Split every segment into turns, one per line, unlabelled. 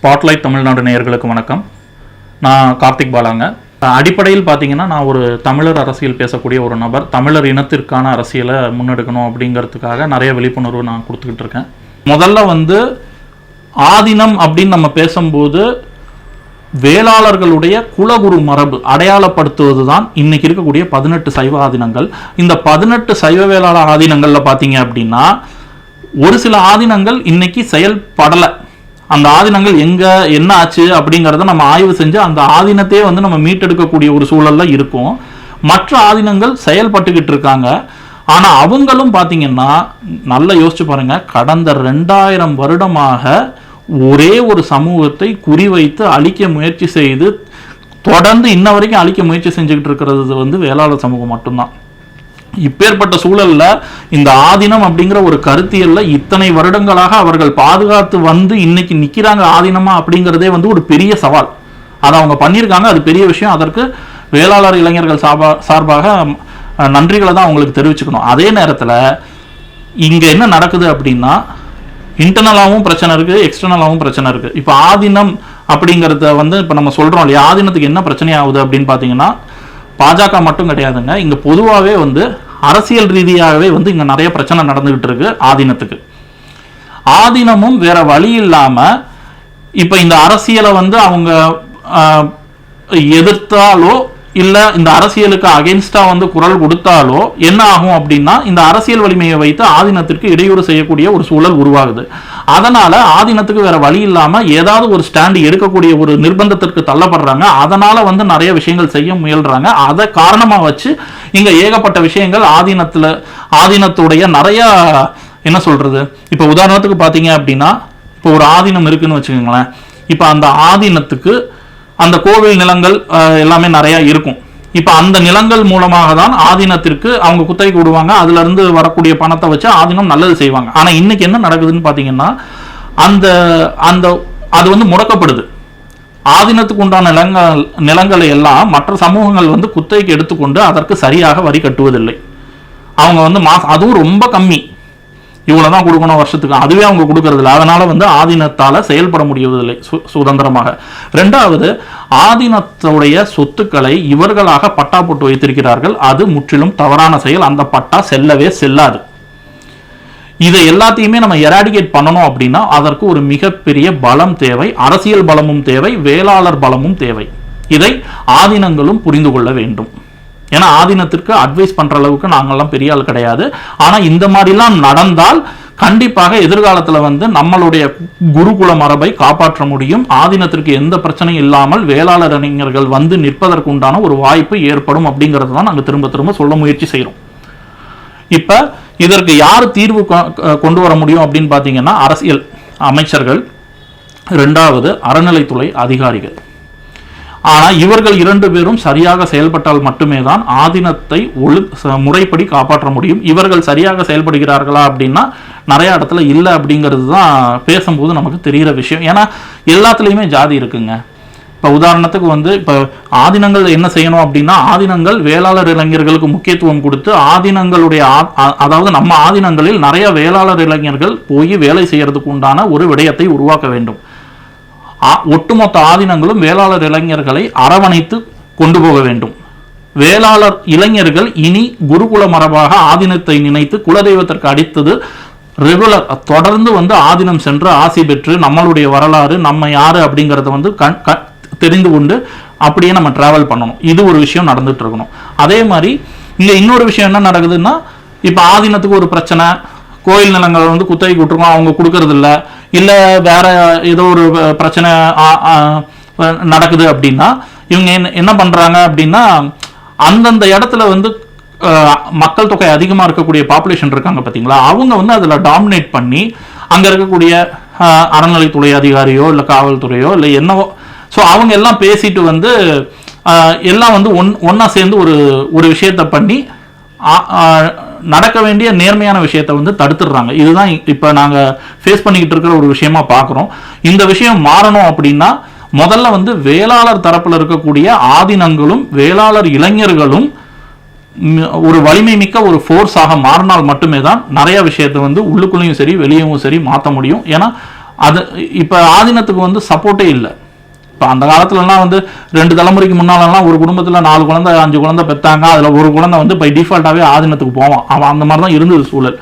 Spotlight Tamil Nadu நேயர்களுக்கு வணக்கம். நான் கார்த்திக் பாலாங்க. அடிப்படையில் பார்த்தீங்கன்னா நான் ஒரு தமிழர் அரசியல் பேசக்கூடிய ஒரு நபர். தமிழர் இனத்திற்கான அரசியலை முன்னெடுக்கணும் அப்படிங்கிறதுக்காக நிறைய விழிப்புணர்வு நான் கொடுத்துக்கிட்டு இருக்கேன். முதல்ல வந்து ஆதினம் அப்படின்னு நம்ம பேசும்போது வேளாளர்களுடைய குலகுரு மரபு அடையாளப்படுத்துவது தான் இன்னைக்கு இருக்கக்கூடிய பதினெட்டு சைவ ஆதீனங்கள். இந்த பதினெட்டு சைவ வேளாளர் ஆதீனங்களில் பார்த்தீங்க அப்படின்னா ஒரு சில ஆதீனங்கள் இன்னைக்கு செயல்படலை. அந்த ஆதீனங்கள் எங்க என்ன ஆச்சு அப்படிங்கிறத நம்ம ஆய்வு செஞ்சு அந்த ஆதீனத்தையே வந்து நம்ம மீட்டெடுக்கக்கூடிய ஒரு சூழல்ல இருக்கும். மற்ற ஆதீனங்கள் செயல்பட்டுக்கிட்டு இருக்காங்க. ஆனா அவங்களும் பாத்தீங்கன்னா நல்லா யோசிச்சு பாருங்க கடந்த ரெண்டாயிரம் வருடமாக ஒரே ஒரு சமூகத்தை குறிவைத்து அழிக்க முயற்சி செய்து தொடர்ந்து இன்ன வரைக்கும் அழிக்க முயற்சி செஞ்சுக்கிட்டு இருக்கிறது வந்து வேளாளர் சமூகம் மட்டும்தான். இப்பேற்பட்ட சூழல்ல இந்த ஆதீனம் அப்படிங்கிற ஒரு கருத்தியல்ல இத்தனை வருடங்களாக அவர்கள் பாதுகாத்து வந்து இன்னைக்கு நிக்கிறாங்க ஆதீனமா அப்படிங்கிறதே வந்து ஒரு பெரிய சவால். அதை அவங்க பண்ணியிருக்காங்க. அது பெரிய விஷயம். அதற்கு வேளாளர் இளைஞர்கள் சார்பா சார்பாக நன்றிகளை தான் அவங்களுக்கு தெரிவிச்சுக்கணும். அதே நேரத்தில் இங்க என்ன நடக்குது அப்படின்னா இன்டர்னலாகவும் பிரச்சனை இருக்கு எக்ஸ்டர்னலாகவும் பிரச்சனை இருக்கு. இப்போ ஆதீனம் அப்படிங்கிறத வந்து இப்போ நம்ம சொல்றோம் இல்லையா? ஆதீனத்துக்கு என்ன பிரச்சனை ஆகுது அப்படின்னு பார்த்தீங்கன்னா பாஜக மட்டும் கிடையாதுங்க. இங்கே பொதுவாகவே வந்து அரசியல் ரீதியாகவே வந்து இங்கே நிறைய பிரச்சனை நடந்துகிட்டு இருக்கு ஆதீனத்துக்கு. ஆதீனமும் வேற வழி இல்லாமல் இப்போ இந்த அரசியலை வந்து அவங்க எதிர்த்தாலோ இல்லை இந்த அரசியலுக்கு அகென்ஸ்டா வந்து குரல் கொடுத்தாலோ என்ன ஆகும் அப்படின்னா இந்த அரசியல் வலிமையை வைத்து ஆதீனத்திற்கு இடையூறு செய்யக்கூடிய ஒரு சூழல் உருவாகுது. அதனால ஆதீனத்துக்கு வேற வழி இல்லாம ஏதாவது ஒரு ஸ்டாண்ட் எடுக்கக்கூடிய ஒரு நிர்பந்தத்திற்கு தள்ளப்படுறாங்க. அதனால வந்து நிறைய விஷயங்கள் செய்ய முயல்றாங்க. அதை காரணமா வச்சு இங்க ஏகப்பட்ட விஷயங்கள் ஆதீனத்துல ஆதீனத்துடைய நிறைய என்ன சொல்றது? இப்ப உதாரணத்துக்கு பாத்தீங்க அப்படின்னா இப்போ ஒரு ஆதீனம் இருக்குன்னு வச்சுக்கோங்களேன். இப்போ அந்த ஆதீனத்துக்கு அந்த கோவில் நிலங்கள் எல்லாமே நிறைய இருக்கும். இப்போ அந்த நிலங்கள் மூலமாக தான் ஆதீனத்திற்கு அவங்க குத்தகைக்கு விடுவாங்க அதுல இருந்து வரக்கூடிய பணத்தை வச்சு ஆதீனம் நல்லது செய்வாங்க. ஆனா இன்னைக்கு என்ன நடக்குதுன்னு பாத்தீங்கன்னா அந்த அந்த அது வந்து முடக்கப்படுது. ஆதீனத்துக்கு உண்டான நிலங்கள் நிலங்களை எல்லாம் மற்ற சமூகங்கள் வந்து குத்தகைக்கு எடுத்துக்கொண்டு அதற்கு சரியாக வரி கட்டுவதில்லை. அவங்க வந்து மாசம் அதுவும் ரொம்ப கம்மி. இவ்வளவுதான் கொடுக்கணும் வருஷத்துக்கு. அதுவே அவங்க கொடுக்கறது இல்லை. அதனால வந்து ஆதீனத்தால செயல்பட முடியவதில்லை சு- சுதந்திரமாக. ரெண்டாவது ஆதீனத்துடைய சொத்துக்களை இவர்களாக பட்டா போட்டு வைத்திருக்கிறார்கள். அது முற்றிலும் தவறான செயல். அந்த பட்டா செல்லவே செல்லாது. இதை எல்லாத்தையுமே நம்ம எராடிகேட் பண்ணணும் அப்படின்னா அதற்கு ஒரு மிகப்பெரிய பலம் தேவை. அரசியல் பலமும் தேவை. வேளாளர் பலமும் தேவை. இதை ஆதீனங்களும் புரிந்து கொள்ள வேண்டும். ஏன்னா ஆதீனத்திற்கு அட்வைஸ் பண்ற அளவுக்கு நாங்கள்லாம் பெரிய ஆள் கிடையாது. ஆனா இந்த மாதிரிலாம் நடந்தால் கண்டிப்பாக எதிர்காலத்தில் வந்து நம்மளுடைய குருகுல மரபை காப்பாற்ற முடியும். ஆதீனத்திற்கு எந்த பிரச்சனையும் இல்லாமல் வேளாளர் அறிஞர்கள் வந்து நிற்பதற்குண்டான ஒரு வாய்ப்பு ஏற்படும் அப்படிங்கிறது தான் நாங்கள் திரும்ப திரும்ப சொல்ல முயற்சி செய்கிறோம் இப்போ இதற்கு யார் தீர்வு கொ- கொண்டு வர முடியும் அப்படின்னு பார்த்தீங்கன்னா அரசியல் அமைச்சர்கள். ரெண்டாவது அறநிலைத்துறை அதிகாரிகள். ஆனால் இவர்கள் இரண்டு பேரும் சரியாக செயல்பட்டால் மட்டுமே தான் ஆதீனத்தை ஒழு முறைப்படி காப்பாற்ற முடியும். இவர்கள் சரியாக செயல்படுகிறார்களா அப்படின்னா நிறையா இடத்துல இல்லை அப்படிங்கிறது தான் பேசும்போது நமக்கு தெரிகிற விஷயம். ஏன்னா எல்லாத்துலேயுமே ஜாதி இருக்குங்க. இப்போ உதாரணத்துக்கு வந்து இப்போ ஆதீனங்கள் என்ன செய்யணும் அப்படின்னா ஆதீனங்கள் வேளாளர் இளைஞர்களுக்கு முக்கியத்துவம் கொடுத்து ஆதீனங்களுடைய அதாவது நம்ம ஆதீனங்களில் நிறைய வேளாளர் இளைஞர்கள் போய் வேலை செய்யறதுக்கு உண்டான ஒரு விடயத்தை உருவாக்க வேண்டும். ஒட்டுமொத்த ஆதீனங்களும் வேளாளர் இளைஞர்களை அரவணைத்து கொண்டு போக வேண்டும். வேளாளர் இளைஞர்கள் இனி குருகுல மரபாக ஆதீனத்தை நினைத்து குலதெய்வத்திற்கு அடித்தது ரெகுலர் தொடர்ந்து வந்து ஆதீனம் சென்று ஆசி பெற்று நம்மளுடைய வரலாறு நம்ம யாரு அப்படிங்கறத வந்து கண் க- தெரிந்து கொண்டு அப்படியே நம்ம டிராவல் பண்ணணும். இது ஒரு விஷயம் நடந்துட்டு இருக்கணும். அதே மாதிரி இங்க இன்னொரு விஷயம் என்ன நடக்குதுன்னா இப்ப ஆதீனத்துக்கு ஒரு பிரச்சனை கோயில் நிலங்கள் வந்து குத்தகை விட்டுருக்கோம் அவங்க கொடுக்கறது இல்லை வேற ஏதோ ஒரு பிரச்சனை நடக்குது அப்படின்னா இவங்க என்ன என்ன பண்ணுறாங்க அப்படின்னா அந்தந்த இடத்துல வந்து மக்கள் தொகை அதிகமாக இருக்கக்கூடிய பாப்புலேஷன் இருக்காங்க பார்த்தீங்களா அவங்க வந்து அதில் டாமினேட் பண்ணி அங்கே இருக்கக்கூடிய அறநிலைத்துறை அதிகாரியோ இல்லை காவல்துறையோ இல்லை என்னவோ ஸோ அவங்க எல்லாம் பேசிட்டு வந்து எல்லாம் வந்து ஒன் ஒன்றா சேர்ந்து ஒரு ஒரு விஷயத்த பண்ணி நடக்க வேண்டிய நேர்மையான விஷயத்தை வந்து தடுத்துடுறாங்க. இதுதான் இப்போ நாங்கள் ஃபேஸ் பண்ணிக்கிட்டு இருக்கிற ஒரு விஷயமா பார்க்குறோம் இந்த விஷயம் மாறணும் அப்படின்னா முதல்ல வந்து வேளாளர் தரப்பில் இருக்கக்கூடிய ஆதீனங்களும் வேளாளர் இளைஞர்களும் ஒரு வலிமை மிக்க ஒரு ஃபோர்ஸாக மாறினால் மட்டுமே தான் நிறைய விஷயத்தை வந்து உள்ளுக்குள்ளேயும் சரி வெளியவும் சரி மாற்ற முடியும். ஏன்னா அது இப்போ ஆதீனத்துக்கு வந்து சப்போர்ட்டே இல்லை. இப்போ அந்த காலத்துலலாம் வந்து ரெண்டு தலைமுறைக்கு முன்னாலலாம் ஒரு குடும்பத்தில் நாலு குழந்தை அஞ்சு குழந்தை பெற்றாங்க அதில் ஒரு குழந்தை வந்து பை டிஃபால்ட்டாகவே ஆதீனத்துக்கு போவோம் அவன் அந்த மாதிரி தான் இருந்தது சூழல்.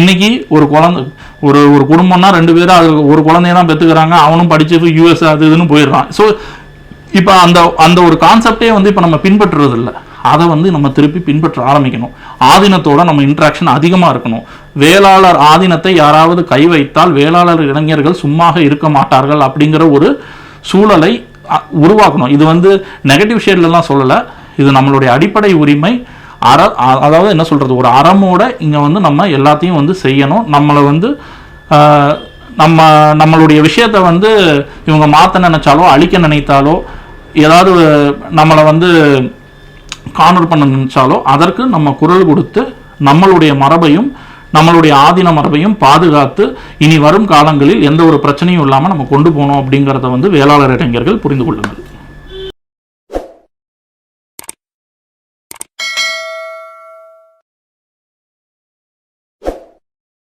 இன்னைக்கு ஒரு குழந்தை ஒரு ஒரு குடும்பம்னா ரெண்டு பேரும் அது ஒரு குழந்தைய தான் பெற்றுக்கிறாங்க அவனும் படிச்சு யூஎஸ் அது இதுன்னு போயிடுறான். ஸோ இப்போ அந்த அந்த ஒரு கான்செப்டே வந்து இப்போ நம்ம பின்பற்றுறது இல்லை அதை வந்து நம்ம திருப்பி பின்பற்ற ஆரம்பிக்கணும். ஆதீனத்தோட நம்ம இன்ட்ராக்ஷன் அதிகமாக இருக்கணும். வேளாளர் ஆதீனத்தை யாராவது கை வைத்தால் வேளாளர் இளைஞர்கள் சும்மாக இருக்க மாட்டார்கள் அப்படிங்கிற ஒரு சூழலை அ, உருவாக்கணும். இது வந்து நெகட்டிவ் ஷேட்லலாம் சொல்லலை. இது நம்மளுடைய அடிப்படை உரிமை. அற அதாவது என்ன சொல்கிறது ஒரு அறமோட இங்கே வந்து நம்ம எல்லாத்தையும் வந்து செய்யணும். நம்மளை வந்து நம்ம நம்மளுடைய விஷயத்த வந்து இவங்க மாற்ற நினைச்சாலோ அழிக்க நினைத்தாலோ ஏதாவது நம்மளை வந்து கார்னர் பண்ண நினைச்சாலோ அதற்கு நம்ம குரல் கொடுத்து நம்மளுடைய மரபையும் நம்மளுடைய ஆதீன மரபையும் பாதுகாத்து இனி வரும் காலங்களில் எந்த ஒரு பிரச்சனையும் இல்லாமல் நம்ம கொண்டு போகணும் அப்படிங்கிறத வந்து வேளாளர் இளைஞர்கள் புரிந்து கொள்ளுங்கள்.